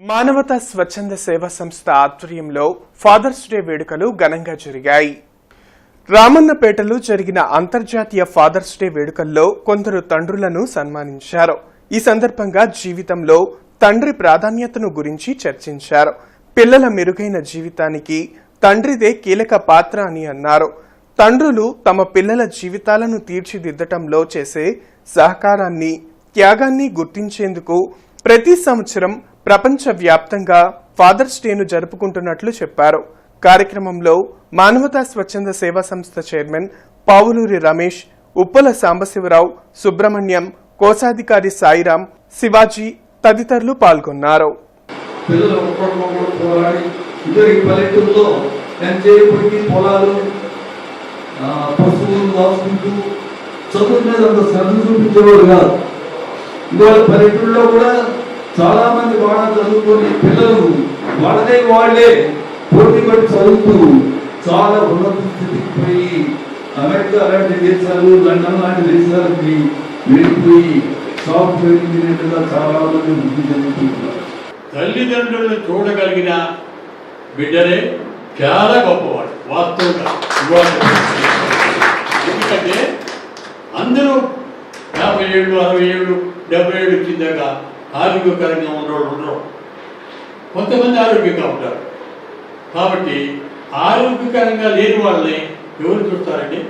మానవతా స్వచ్ఛంద సేవా సంస్థ ఆధ్వర్యంలో ఫాదర్స్ డే వేడుకలు ఘనంగా జరిగాయి. రామన్నపేటలో జరిగిన అంతర్జాతీయ ఫాదర్స్ డే వేడుకల్లో కొందరు తండ్రులను సన్మానించారు. ఈ సందర్భంగా జీవితంలో తండ్రి ప్రాధాన్యతను గురించి చర్చించారు. పిల్లల మెరుగైన జీవితానికి తండ్రిదే కీలక పాత్ర అని అన్నారు. తండ్రులు తమ పిల్లల జీవితాలను తీర్చిదిద్దటంలో చేసే సహకారాన్ని త్యాగాన్ని గుర్తించేందుకు ప్రతి సంవత్సరం ప్రపంచవ్యాప్తంగా ఫాదర్స్ డేను జరుపుకుంటున్నట్లు చెప్పారు. కార్యక్రమంలో మానవతా స్వచ్ఛంద సేవా సంస్థ చైర్మన్ పావులూరి రమేష్ ఉప్పల సాంబశివరావు సుబ్రహ్మణ్యం కోశాధికారి సాయిరాం శివాజీ తదితరులు పాల్గొన్నారు. చదువు మీద అంత శ్రద్ధ కాదు. ఇవాళ పల్లెటూరులో కూడా చాలా మంది బాగా చదువుకొని పిల్లలు వాళ్ళదే వాళ్ళే పోటీ పడి చదువుతూ చాలా ఉన్నత స్థితికి పోయి అమెరికా లాంటి దేశాలు లండన్ లాంటి దేశాలకి వెళ్ళిపోయి సాఫ్ట్వేర్ ఇంజనీర్లుగా చాలా మంది వృద్ధి చెందుతున్నారు తల్లిదండ్రులను చూడగలిగిన బిడ్డనే చాలా గొప్పవాడు వాస్తవంగా ఎందుకంటే అందరూ యాభై ఏళ్ళు అరవై ఏళ్ళు డెబ్బై ఏళ్ళు వచ్చిందాక ఆరోగ్యకరంగా ఉన్నవాళ్ళు ఉండరు. కొంతమంది ఆరోగ్యంగా ఉంటారు. కాబట్టి ఆరోగ్యకరంగా లేని వాళ్ళని ఎవరు చూస్తారండి?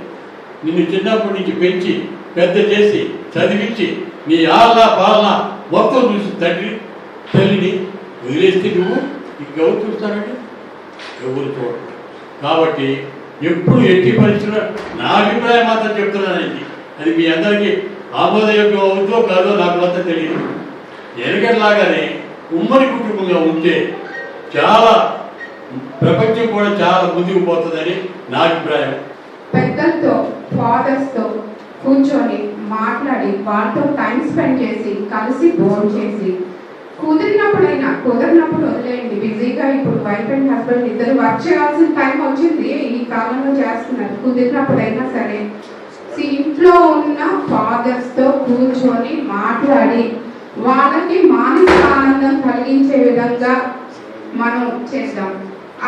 నిన్ను చిన్నప్పటి నుంచి పెంచి పెద్ద చేసి చదివించి నీ ఆలన పాలన మొత్తం చూసి తండ్రి తల్లిని వదిలేస్తే నువ్వు ఇంకెవరు చూస్తారండి? ఎవరు చూడరు. కాబట్టి ఎప్పుడు ఎట్టి పరిస్థితుల్లో నా అభిప్రాయం మాత్రం చెప్తున్నానండి. అది మీ అందరికీ ఆమోదయోగ్యం అవుతుందో కాదో నాకు మాత్రం తెలియదు. ఎనకట్లాగానే ఉమ్మడి కుటుంబంగా ఉంటే చాలా ప్రపంచం కూడా చాలా ముందుకు పోతుందని నా అభిప్రాయం. పెద్దలతో ఫాదర్స్తో కూర్చొని మాట్లాడి వాళ్ళతో టైం స్పెండ్ చేసి కలిసి భోజనం చేసి కుదిరినప్పుడైనా కుదిరినప్పుడు వదిలేయండి. బిజీగా ఇప్పుడు వైఫ్ అండ్ హస్బెండ్ ఇద్దరు వర్క్ చేయాల్సిన టైం వచ్చింది. ఈ కాలంలో చేస్తున్నారు. కుదిరినప్పుడైనా సరే. ఇంట్లో ఉన్న ఫాదర్స్తో కూర్చొని మాట్లాడి వాళ్ళకి మానసిక ఆనందం కలిగించే విధంగా మనం చేద్దాం.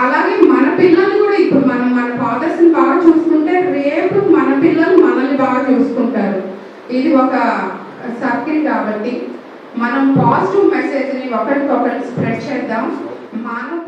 అలాగే మన పిల్లలు కూడా ఇప్పుడు మనం మన ఫాదర్స్ని బాగా చూసుకుంటే రేపు మన పిల్లలు మనల్ని బాగా చూసుకుంటారు. ఇది ఒక సర్కిల్ కాబట్టి మనం పాజిటివ్ మెసేజ్ని ఒకరికొకరు స్ప్రెడ్ చేద్దాం. మానవ